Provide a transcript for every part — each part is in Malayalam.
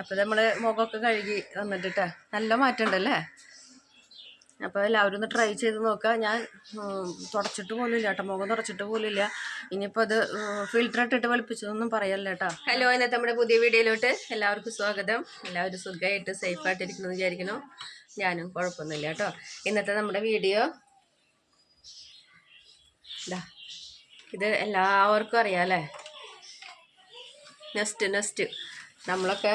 അപ്പോൾ നമ്മൾ മുഖമൊക്കെ കഴുകി വന്നിട്ടിട്ടാ. നല്ല മാറ്റം ഉണ്ടല്ലേ അപ്പോൾ എല്ലാവരും ഒന്ന് ട്രൈ ചെയ്ത് നോക്കുക ഞാൻ തുടച്ചിട്ട് പോലും ഇല്ല കേട്ടോ. മുഖം തുടച്ചിട്ട് പോലും ഇല്ല ഇനിയിപ്പോൾ അത് ഫിൽറ്റർ ഇട്ടിട്ട് വെളുപ്പിച്ചതൊന്നും പറയല്ല കേട്ടോ. ഹലോ ഇന്നത്തെ നമ്മുടെ പുതിയ വീഡിയോയിലോട്ട് എല്ലാവർക്കും സ്വാഗതം. എല്ലാവരും സുഖമായിട്ട് സേഫായിട്ടിരിക്കുന്നു വിചാരിക്കുന്നു. ഞാനും കുഴപ്പമൊന്നുമില്ല കേട്ടോ. ഇന്നത്തെ നമ്മുടെ വീഡിയോ ഇതാ ഇത് എല്ലാവർക്കും അറിയാം അല്ലേ? നെസ്റ്റ് നെസ്റ്റ് നമ്മളൊക്കെ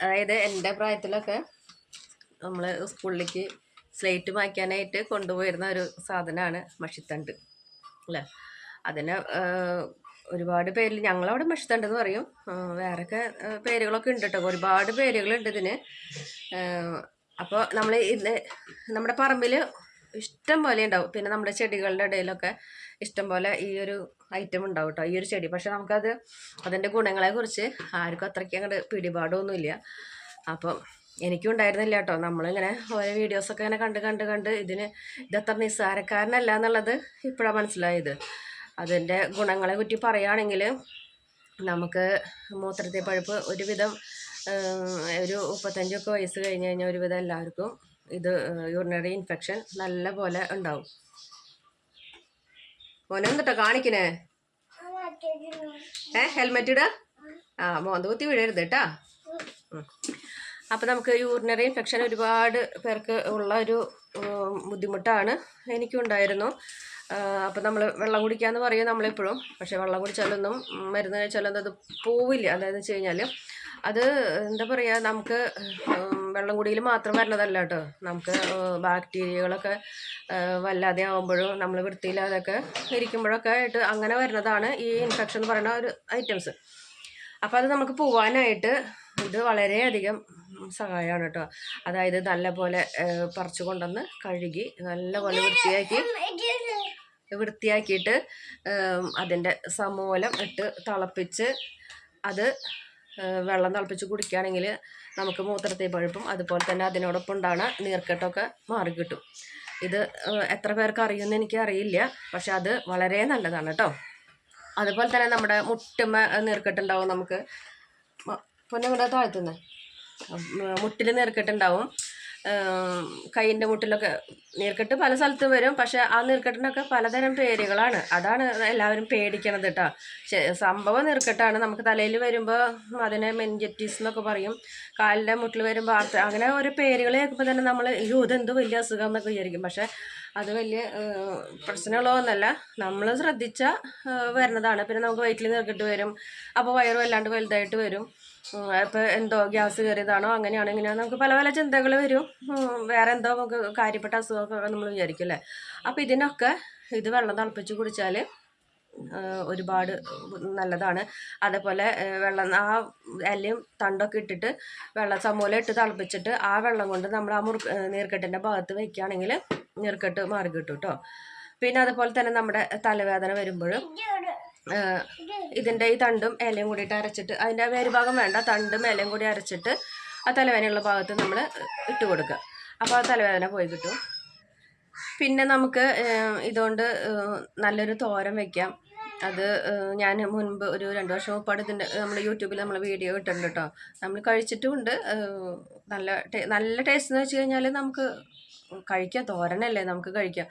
അതായത് എന്റെ പ്രായത്തിലൊക്കെ നമ്മൾ സ്കൂളിലേക്ക് സ്ലേറ്റ് മായ്ക്കാനായിട്ട് കൊണ്ടുപോയിരുന്ന ഒരു സാധനമാണ് മഷിത്തണ്ട് അല്ലേ? അതിന് ഒരുപാട് പേരിൽ ഞങ്ങളവിടെ മഷിത്തണ്ട് എന്ന് പറയും ആഹ്, വേറെയൊക്കെ പേരുകളൊക്കെ ഉണ്ട് കേട്ടോ ഒരുപാട് പേരുകളുണ്ട് ഇതിന്. അപ്പോൾ നമ്മൾ ഇന്ന് നമ്മുടെ പറമ്പിൽ ഇഷ്ടം പോലെ ഉണ്ടാവും. പിന്നെ നമ്മുടെ ചെടികളുടെ ഇടയിലൊക്കെ ഇഷ്ടം പോലെ ഈ ഒരു ഐറ്റം ഉണ്ടാവും കേട്ടോ ഈ ഒരു ചെടി. പക്ഷെ നമുക്കത് അതിന്റെ ഗുണങ്ങളെക്കുറിച്ച് ആർക്കും അത്രയ്ക്ക് അങ്ങോട്ട് പിടിപാടൊന്നുമില്ല. അപ്പം എനിക്കും ഉണ്ടായിരുന്നില്ല കേട്ടോ നമ്മളിങ്ങനെ ഓരോ വീഡിയോസൊക്കെ ഇങ്ങനെ കണ്ട് കണ്ട് കണ്ട് ഇതിന് ഇതത്ര നിസ്സാരക്കാരനല്ല എന്നുള്ളത് ഇപ്പോഴാണ് മനസ്സിലായത്. അതിന്റെ ഗുണങ്ങളെ പറ്റി പറയുകയാണെങ്കിൽ നമുക്ക് മൂത്രത്തെ പഴുപ്പ് ഒരുവിധം ഒരു മുപ്പത്തഞ്ചൊക്കെ വയസ്സ് കഴിഞ്ഞ് കഴിഞ്ഞാൽ ഒരുവിധം എല്ലാവർക്കും ഇത് യൂറിനറി ഇൻഫെക്ഷൻ നല്ല പോലെ ഉണ്ടാവും. മോനെ എന്നിട്ടോ കാണിക്കണേ? ഏ ഹെൽമെറ്റ് ഇടാ? ആ മോന്ത കുത്തി വീഴരുത് കേട്ടാ അപ്പൊ നമുക്ക് യൂറിനറി ഇൻഫെക്ഷൻ ഒരുപാട് പേർക്ക് ഉള്ള ഒരു ബുദ്ധിമുട്ടാണ് എനിക്കും ഉണ്ടായിരുന്നു അപ്പം നമ്മൾ വെള്ളം കുടിക്കാന്ന് പറയും നമ്മളെപ്പോഴും. പക്ഷേ വെള്ളം കുടിച്ചാലൊന്നും മരുന്ന് കഴിച്ചാലൊന്നും അത് പോവില്ല. അതായത് വെച്ച് കഴിഞ്ഞാൽ അത് എന്താ പറയുക നമുക്ക് വെള്ളം കുടിയിൽ മാത്രം വരണതല്ല കേട്ടോ. നമുക്ക് ബാക്ടീരിയകളൊക്കെ വല്ലാതെ ആകുമ്പോഴും നമ്മൾ വൃത്തിയില്ലാതൊക്കെ ഇരിക്കുമ്പോഴൊക്കെ ആയിട്ട് അങ്ങനെ വരുന്നതാണ് ഈ ഇൻഫെക്ഷൻ എന്ന് പറയുന്ന ഒരു ഐറ്റംസ്. അപ്പോൾ അത് നമുക്ക് പോവാനായിട്ട് ഇത് വളരെയധികം സഹായമാണ് കേട്ടോ. അതായത് നല്ലപോലെ പറിച്ചു കൊണ്ടുവന്ന് കഴുകി നല്ലപോലെ വൃത്തിയാക്കി വൃത്തിയാക്കിയിട്ട് അതിന്റെ സമൂലം ഇട്ട് തിളപ്പിച്ച് അത് വെള്ളം തിളപ്പിച്ച് കുടിക്കുകയാണെങ്കിൽ നമുക്ക് മൂത്രത്തെ പഴുപ്പും അതുപോലെ തന്നെ അതിനോടൊപ്പം ഉണ്ടാകുന്ന നീർക്കെട്ടൊക്കെ മാറിക്കിട്ടും ഇത് എത്ര പേർക്ക് അറിയുമെന്ന് എനിക്ക് അറിയില്ല പക്ഷെ അത് വളരെ നല്ലതാണ് കേട്ടോ. അതുപോലെ തന്നെ നമ്മുടെ മുട്ടുമ്മ നീർക്കെട്ടുണ്ടാവും നമുക്ക്. പൊന്നെ താഴ്ത്തുന്നേ മുട്ടിൽ നീർക്കെട്ടുണ്ടാവും കൈയിന്റെ മുട്ടിലൊക്കെ നീർക്കെട്ട് പല സ്ഥലത്തും വരും. പക്ഷെ ആ നീർക്കെട്ടിനൊക്കെ പലതരം പേരുകളാണ്. അതാണ് എല്ലാവരും പേടിക്കണത് കേട്ടോ സംഭവം നീർക്കെട്ടാണ്. നമുക്ക് തലയിൽ വരുമ്പോൾ അതിനെ മെൻജറ്റീസ് എന്നൊക്കെ പറയും. കാലിന്റെ മുട്ടിൽ വരുമ്പോൾ ആർത്ത് അങ്ങനെ ഓരോ പേരുകൾ കേൾക്കുമ്പോൾ തന്നെ നമ്മൾ അയ്യോ ഇതെന്ത് വലിയ അസുഖം എന്നൊക്കെ വിചാരിക്കും. പക്ഷെ അത് വലിയ പ്രശ്നമുള്ളതൊന്നല്ല നമ്മൾ ശ്രദ്ധിച്ചാൽ വരുന്നതാണ്. പിന്നെ നമുക്ക് വയറ്റിൽ നീർക്കെട്ട് വരും. അപ്പോൾ വയറ് വല്ലാണ്ട് വലുതായിട്ട് വരും. ഇപ്പോൾ എന്തോ ഗ്യാസ് കയറിയതാണോ? അങ്ങനെയാണോ ഇങ്ങനെയാണോ? നമുക്ക് പല പല ചിന്തകൾ വരും. വേറെ എന്തോ നമുക്ക് കാര്യപ്പെട്ട അസുഖമൊക്കെ നമ്മൾ വിചാരിക്കും അല്ലേ? അപ്പോൾ ഇതിനൊക്കെ ഇത് വെള്ളം തിളപ്പിച്ച് കുടിച്ചാൽ ഒരുപാട് നല്ലതാണ്. അതേപോലെ വെള്ളം ആ ഇലയും തണ്ടൊക്കെ ഇട്ടിട്ട് വെള്ളം സമൂലം ഇട്ട് തിളപ്പിച്ചിട്ട് ആ വെള്ളം കൊണ്ട് നമ്മൾ ആ മുറുക്ക് നീർക്കെട്ടിന്റെ ഭാഗത്ത് വയ്ക്കുകയാണെങ്കിൽ നീർക്കെട്ട് മാറി കിട്ടും കേട്ടോ പിന്നെ അതുപോലെ തന്നെ നമ്മുടെ തലവേദന വരുമ്പോഴും ഇതിന്റെ ഈ തണ്ടും ഇലയും കൂടിയിട്ട് അരച്ചിട്ട് അതിന്റെ വേര് ഭാഗം വേണ്ട തണ്ടും ഇലയും കൂടി അരച്ചിട്ട് ആ തലവേദനയുള്ള ഭാഗത്ത് നമ്മൾ ഇട്ട് കൊടുക്കുക. അപ്പോൾ ആ തലവേദന പോയി കിട്ടും. പിന്നെ നമുക്ക് ഇതുകൊണ്ട് നല്ലൊരു തോരൻ വെക്കാം. അത് ഞാൻ മുൻപ് ഒരു രണ്ട് വർഷം മുപ്പാട് ഇതിന്റെ നമ്മൾ യൂട്യൂബിൽ നമ്മൾ വീഡിയോ ഇട്ടിട്ടുണ്ട് കേട്ടോ നമ്മൾ കഴിച്ചിട്ടുമുണ്ട് നല്ല നല്ല ടേസ്റ്റ് എന്ന് വെച്ച് കഴിഞ്ഞാൽ നമുക്ക് കഴിക്കാം തോരനല്ലേ നമുക്ക് കഴിക്കാം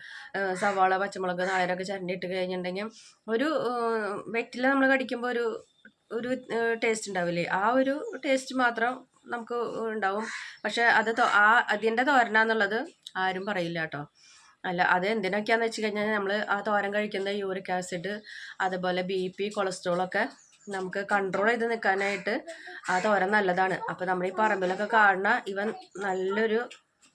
സവാള പച്ചമുളക് നായരൊക്കെ ചരണ്ടിട്ട് കഴിഞ്ഞിട്ടുണ്ടെങ്കിൽ ഒരു വെറ്റില നമ്മൾ കടിക്കുമ്പോൾ ഒരു ഒരു ടേസ്റ്റ് ഉണ്ടാവില്ലേ? ആ ഒരു ടേസ്റ്റ് മാത്രം നമുക്ക് ഉണ്ടാവും. പക്ഷെ അത് ആ അതിന്റെ തോരനാന്നുള്ളത് ആരും പറയില്ല കേട്ടോ. അല്ല അത് എന്തിനൊക്കെയാന്ന് വെച്ച് കഴിഞ്ഞാൽ നമ്മൾ ആ തോരൻ കഴിക്കുന്ന യൂറിക് ആസിഡ് അതുപോലെ ബി പി കൊളസ്ട്രോളൊക്കെ നമുക്ക് കൺട്രോൾ ചെയ്ത് നിൽക്കാനായിട്ട് ആ തോരൻ നല്ലതാണ്. അപ്പോൾ നമ്മൾ ഈ പറമ്പിലൊക്കെ കാണുന്ന ഇവൻ നല്ലൊരു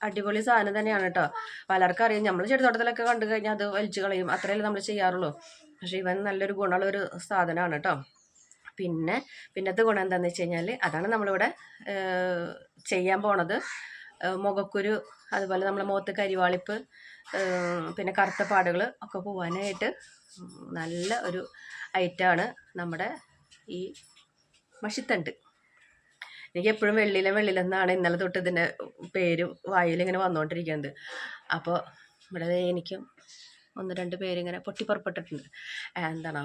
അടിപൊളി സാധനം തന്നെയാണ് കേട്ടോ പലർക്കും അറിയാം നമ്മൾ ചെടിത്തോട്ടത്തിലൊക്കെ കണ്ടു കഴിഞ്ഞാൽ അത് വലിച്ചു കളയും. അത്രയല്ലേ നമ്മൾ ചെയ്യാറുള്ളൂ. പക്ഷേ ഇവൻ നല്ലൊരു ഗുണമുള്ള ഒരു സാധനമാണ് കേട്ടോ പിന്നെ പിന്നത്തെ ഗുണം എന്താണെന്ന് വെച്ച് കഴിഞ്ഞാൽ അതാണ് നമ്മളിവിടെ ചെയ്യാൻ പോണത്. മുഖക്കുരു അതുപോലെ നമ്മളെ മുഖത്ത് കരിവാളിപ്പ് പിന്നെ കറുത്ത പാടുകൾ ഒക്കെ പോവാനായിട്ട് നല്ല ഒരു ഐറ്റമാണ് നമ്മുടെ ഈ മഷിത്തണ്ട്. എനിക്ക് എപ്പോഴും വെള്ളിയിലെ വെള്ളിലെന്നാണ് ഇന്നലെ തൊട്ട് ഇതിന്റെ പേര് വായിലിങ്ങനെ വന്നുകൊണ്ടിരിക്കുന്നത് അപ്പോൾ ഇവിടെ എനിക്കും ഒന്ന് രണ്ട് പേരിങ്ങനെ പൊട്ടിപ്പുറപ്പെട്ടിട്ടുണ്ട്. എന്താണോ?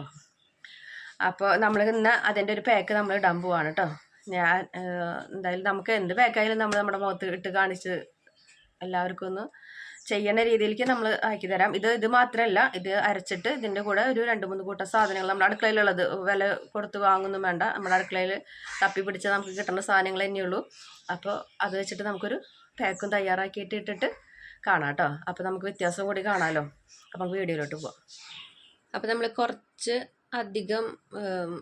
അപ്പോൾ നമ്മൾ ഇന്ന് അതിന്റെ ഒരു പാക്ക് നമ്മൾ ഇടാൻ പോവാണ് കേട്ടോ ഞാൻ എന്തായാലും നമുക്ക് എന്ത് പാക്കായാലും നമ്മൾ നമ്മുടെ മുഖത്ത് ഇട്ട് കാണിച്ച് എല്ലാവർക്കും ഒന്ന് ചെയ്യണ രീതിയിലേക്ക് നമ്മൾ ആക്കി തരാം. ഇത് ഇത് മാത്രമല്ല ഇത് അരച്ചിട്ട് ഇതിന്റെ കൂടെ ഒരു രണ്ട് മൂന്ന് കൂട്ടം സാധനങ്ങൾ നമ്മുടെ അടുക്കളയിലുള്ളത് വില കൊടുത്ത് വാങ്ങുന്നു വേണ്ട. നമ്മുടെ അടുക്കളയിൽ തപ്പി പിടിച്ച് നമുക്ക് കിട്ടുന്ന സാധനങ്ങൾ തന്നെയുള്ളൂ അപ്പോൾ അത് വെച്ചിട്ട് നമുക്കൊരു പാക്കും തയ്യാറാക്കിയിട്ട് ഇട്ടിട്ട് കാണാം കേട്ടോ. അപ്പോൾ നമുക്ക് വ്യത്യാസം കൂടി കാണാമല്ലോ അപ്പോൾ നമുക്ക് വീഡിയോയിലോട്ട് പോവാം. അപ്പോൾ നമ്മൾ കുറച്ച് അധികം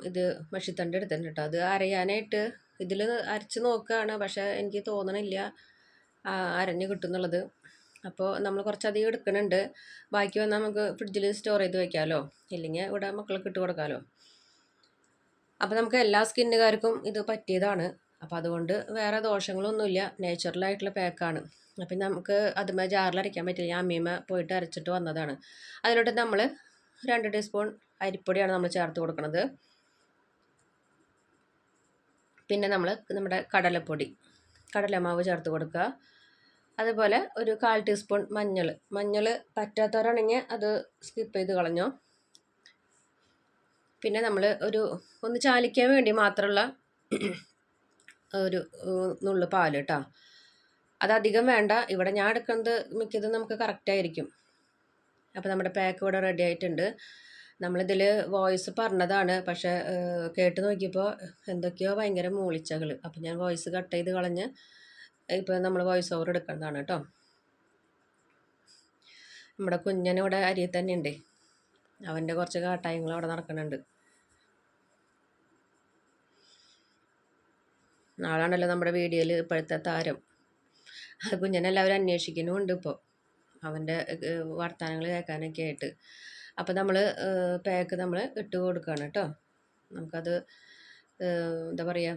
ഇത് മഷിത്തണ്ട് എടുത്തിട്ടുണ്ട് കേട്ടോ. അത് അരയാനായിട്ട് ഇതിൽ അരച്ച് നോക്കുകയാണ്. പക്ഷേ എനിക്ക് തോന്നണില്ല അരഞ്ഞ് കിട്ടുന്നുള്ളത് അപ്പോൾ നമ്മൾ കുറച്ചധികം എടുക്കുന്നുണ്ട് ബാക്കി വന്നാൽ നമുക്ക് ഫ്രിഡ്ജിൽ സ്റ്റോർ ചെയ്ത് വെക്കാമല്ലോ ഇല്ലെങ്കിൽ ഇവിടെ മക്കൾക്ക് ഇട്ട് കൊടുക്കാമല്ലോ അപ്പോൾ നമുക്ക് എല്ലാ സ്കിന്നുകാർക്കും ഇത് പറ്റിയതാണ്. അപ്പോൾ അതുകൊണ്ട് വേറെ ദോഷങ്ങളൊന്നുമില്ല. നാച്ചുറലായിട്ടുള്ള പാക്കാണ് അപ്പം നമുക്ക് അതുമേ ജാറിൽ അരയ്ക്കാൻ പറ്റില്ല. ഞാൻ അമ്മീമ്മ പോയിട്ട് അരച്ചിട്ട് വന്നതാണ്. അതിലോട്ട് നമ്മൾ രണ്ട് ടീസ്പൂൺ അരിപ്പൊടിയാണ് നമ്മൾ ചേർത്ത് കൊടുക്കുന്നത് പിന്നെ നമ്മൾ നമ്മുടെ കടലപ്പൊടി കടലമാവ് ചേർത്ത് കൊടുക്കുക. അതുപോലെ ഒരു കാൽ ടീസ്പൂൺ മഞ്ഞൾ. മഞ്ഞൾ പറ്റാത്തവരാണെങ്കിൽ അത് സ്കിപ്പ് ചെയ്ത് കളഞ്ഞോ. പിന്നെ നമ്മൾ ഒരു ഒന്ന് ചാലിക്കാൻ വേണ്ടി മാത്രമുള്ള ഒരു നുള്ളു പാൽ കേട്ടോ. അതധികം വേണ്ട. ഇവിടെ ഞാൻ എടുക്കുന്നത് മിക്കതും നമുക്ക് കറക്റ്റായിരിക്കും അപ്പോൾ നമ്മുടെ പാക്ക് ഇവിടെ റെഡി ആയിട്ടുണ്ട്. നമ്മളിതിൽ വോയിസ് പറഞ്ഞതാണ്. പക്ഷേ കേട്ട് നോക്കിയപ്പോൾ എന്തൊക്കെയോ ഭയങ്കര മൂളിച്ചകൾ അപ്പോൾ ഞാൻ വോയിസ് കട്ട് ചെയ്ത് കളഞ്ഞ് ഇപ്പോൾ നമ്മൾ വോയിസ് ഓവർ എടുക്കേണ്ടതാണ് കേട്ടോ നമ്മുടെ കുഞ്ഞനിവിടെ അരിയിൽ തന്നെ ഉണ്ട് അവന്റെ കുറച്ച് കാട്ടായങ്ങൾ അവിടെ നടക്കുന്നുണ്ട്. നാളാണല്ലോ നമ്മുടെ വീഡിയോയിൽ ഇപ്പോഴത്തെ താരം. അത് കുഞ്ഞനെല്ലാവരും അന്വേഷിക്കുന്നുമുണ്ട് ഇപ്പോൾ അവന്റെ വർത്തമാനങ്ങൾ കേൾക്കാനൊക്കെ ആയിട്ട്. അപ്പോൾ നമ്മൾ പാക്ക് നമ്മൾ ഇട്ട് കൊടുക്കുകയാണ് കേട്ടോ നമുക്കത് എന്താ പറയുക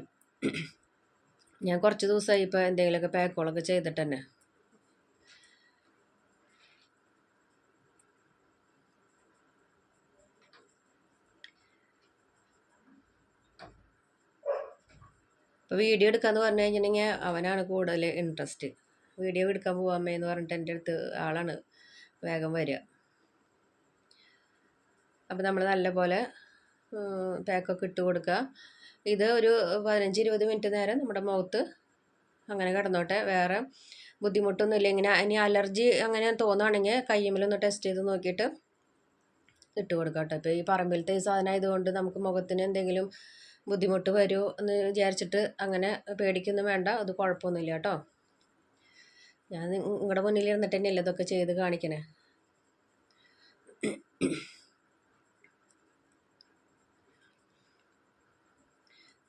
ഞാൻ കുറച്ച് ദിവസമായി ഇപ്പോൾ എന്തെങ്കിലുമൊക്കെ പാക്കുകളൊക്കെ ചെയ്തിട്ട് തന്നെ ഇപ്പോൾ വീഡിയോ എടുക്കാമെന്ന് പറഞ്ഞു കഴിഞ്ഞിട്ടുണ്ടെങ്കിൽ അവനാണ് കൂടുതൽ ഇൻട്രസ്റ്റ് വീഡിയോ എടുക്കാൻ പോവാമേ എന്ന് പറഞ്ഞിട്ട് എന്റെ അടുത്ത് ആളാണ് വേഗം വരിക. അപ്പോൾ നമ്മൾ നല്ലപോലെ പാക്കൊക്കെ ഇട്ട് കൊടുക്കുക. ഇത് ഒരു പതിനഞ്ച് ഇരുപത് മിനിറ്റ് നേരം നമ്മുടെ മുഖത്ത് അങ്ങനെ കിടന്നോട്ടെ. വേറെ ബുദ്ധിമുട്ടൊന്നുമില്ല. ഇങ്ങനെ ഇനി അലർജി അങ്ങനെ തോന്നുകയാണെങ്കിൽ കയ്യുമ്മലൊന്ന് ടെസ്റ്റ് ചെയ്ത് നോക്കിയിട്ട് ഇട്ട് കൊടുക്കാം കേട്ടോ ഈ പറമ്പിലത്തെ ഈ സാധനം ആയതുകൊണ്ട് നമുക്ക് മുഖത്തിന് എന്തെങ്കിലും ബുദ്ധിമുട്ട് വരുമോ എന്ന് വിചാരിച്ചിട്ട് അങ്ങനെ പേടിക്കൊന്നും വേണ്ട. അത് കുഴപ്പമൊന്നുമില്ല കേട്ടോ. ഞാൻ നിങ്ങളുടെ മുന്നിൽ ഇരുന്നിട്ട് തന്നെയല്ലേ ഇതൊക്കെ ചെയ്ത് കാണിക്കണേ?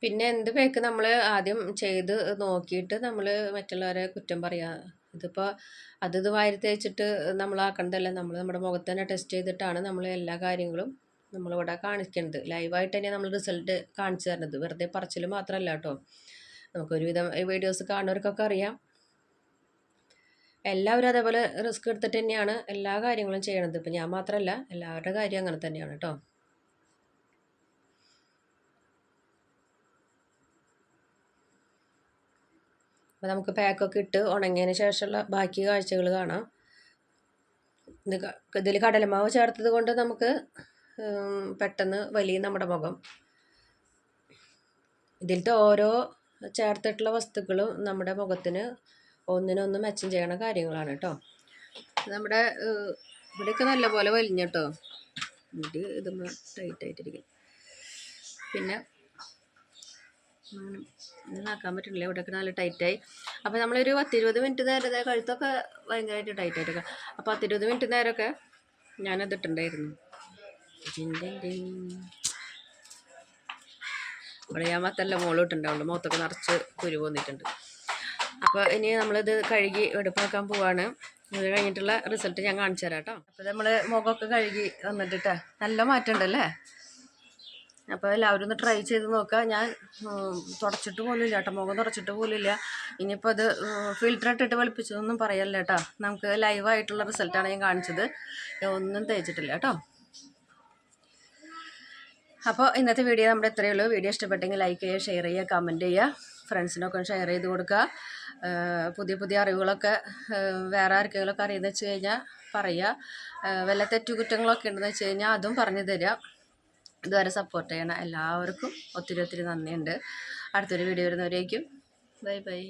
പിന്നെ എന്ത് പേക്ക് നമ്മൾ ആദ്യം ചെയ്ത് നോക്കിയിട്ട് നമ്മൾ മറ്റുള്ളവരെ കുറ്റം പറയാം. ഇതിപ്പോൾ അത് ഇത് വാരി തേച്ചിട്ട് നമ്മളാക്കണതല്ല നമ്മൾ നമ്മുടെ മുഖത്ത് തന്നെ ടെസ്റ്റ് ചെയ്തിട്ടാണ് നമ്മൾ എല്ലാ കാര്യങ്ങളും നമ്മളിവിടെ കാണിക്കുന്നത് ലൈവായിട്ട് തന്നെ നമ്മൾ റിസൾട്ട് കാണിച്ചു തരുന്നത് വെറുതെ പറച്ചിൽ മാത്രമല്ല കേട്ടോ നമുക്കൊരുവിധം വീഡിയോസ് കാണുന്നവർക്കൊക്കെ അറിയാം. എല്ലാവരും അതേപോലെ റിസ്ക് എടുത്തിട്ട് തന്നെയാണ് എല്ലാ കാര്യങ്ങളും ചെയ്യണത്. ഇപ്പം ഞാൻ മാത്രമല്ല എല്ലാവരുടെ കാര്യം അങ്ങനെ തന്നെയാണ് കേട്ടോ അപ്പോൾ നമുക്ക് പാക്കൊക്കെ ഇട്ട് ഉണങ്ങിയതിന് ശേഷമുള്ള ബാക്കി കാഴ്ചകൾ കാണാം. ഇത് ഇതിൽ കടലമാവ് ചേർത്തത് കൊണ്ട് നമുക്ക് പെട്ടെന്ന് വലിയ നമ്മുടെ മുഖം. ഇതിലത്തെ ഓരോ ചേർത്തിട്ടുള്ള വസ്തുക്കളും നമ്മുടെ മുഖത്തിന് ഒന്നിനൊന്ന് മെച്ചം ചെയ്യണ കാര്യങ്ങളാണ് കേട്ടോ നമ്മുടെ ഇവിടെയൊക്കെ നല്ലപോലെ വലിഞ്ഞ കേട്ടോ ഇത് ടൈറ്റ് ആയിട്ടിരിക്കും പിന്നെ ഇതാക്കാൻ പറ്റുന്നില്ല. ഇവിടെയൊക്കെ നല്ല ടൈറ്റായി. അപ്പോൾ നമ്മളൊരു പത്തിരുപത് മിനിറ്റ് നേരത്തെ കഴുത്തൊക്കെ ഭയങ്കരമായിട്ട് ടൈറ്റായിട്ട് ആയിട്ടൊക്കെ അപ്പോൾ പത്തിരുപത് മിനിറ്റ് നേരമൊക്കെ ഞാനത് ഇട്ടുണ്ടായിരുന്നു ഇവിടെ ഞാൻ മത്തല്ല മോളോട്ടുണ്ടാവുള്ളൂ മുഖത്തൊക്കെ നിറച്ച് കുരു പോന്നിട്ടുണ്ട് അപ്പോൾ ഇനി നമ്മളിത് കഴുകി എടുപ്പാക്കാൻ പോവാണ്. ഇത് കഴിഞ്ഞിട്ടുള്ള റിസൾട്ട് ഞാൻ കാണിച്ചു തരാം കേട്ടോ. അപ്പോൾ നമ്മൾ മുഖമൊക്കെ കഴുകി വന്നിട്ടിട്ടാ. നല്ല മാറ്റം ഉണ്ടല്ലേ? അപ്പോൾ എല്ലാവരും ഒന്ന് ട്രൈ ചെയ്ത് നോക്കുക ഞാൻ തുടച്ചിട്ട് പോലും ഇല്ല കേട്ടോ. മുഖം തുടച്ചിട്ട് പോലും ഇല്ല ഇനിയിപ്പോൾ അത് ഫിൽറ്റർ ഇട്ടിട്ട് വെളുപ്പിച്ചതൊന്നും പറയല്ല കേട്ടോ. നമുക്ക് ലൈവായിട്ടുള്ള റിസൾട്ടാണ് ഞാൻ കാണിച്ചത്. ഒന്നും തേച്ചിട്ടില്ല കേട്ടോ. അപ്പോൾ ഇന്നത്തെ വീഡിയോ നമ്മുടെ ഇത്രയേ ഉള്ളൂ. വീഡിയോ ഇഷ്ടപ്പെട്ടെങ്കിൽ ലൈക്ക് ചെയ്യുക ഷെയർ ചെയ്യുക കമന്റ് ചെയ്യുക. ഫ്രണ്ട്സിനൊക്കെ ഷെയർ ചെയ്ത് കൊടുക്കുക. പുതിയ പുതിയ അറിവുകളൊക്കെ വേറെ ആർക്കെങ്കിലുമൊക്കെ അറിയുന്നത് വെച്ച് കഴിഞ്ഞാൽ പറയുക. വല്ല തെറ്റുകുറ്റങ്ങളൊക്കെ ഉണ്ടെന്ന് വെച്ച് കഴിഞ്ഞാൽ അതും പറഞ്ഞു തരിക. ഇതുവരെ സപ്പോർട്ട് ചെയ്യണ എല്ലാവർക്കും ഒത്തിരി ഒത്തിരി നന്ദിയുണ്ട്. അടുത്തൊരു വീഡിയോ വരുന്നവരേക്കും. Bye bye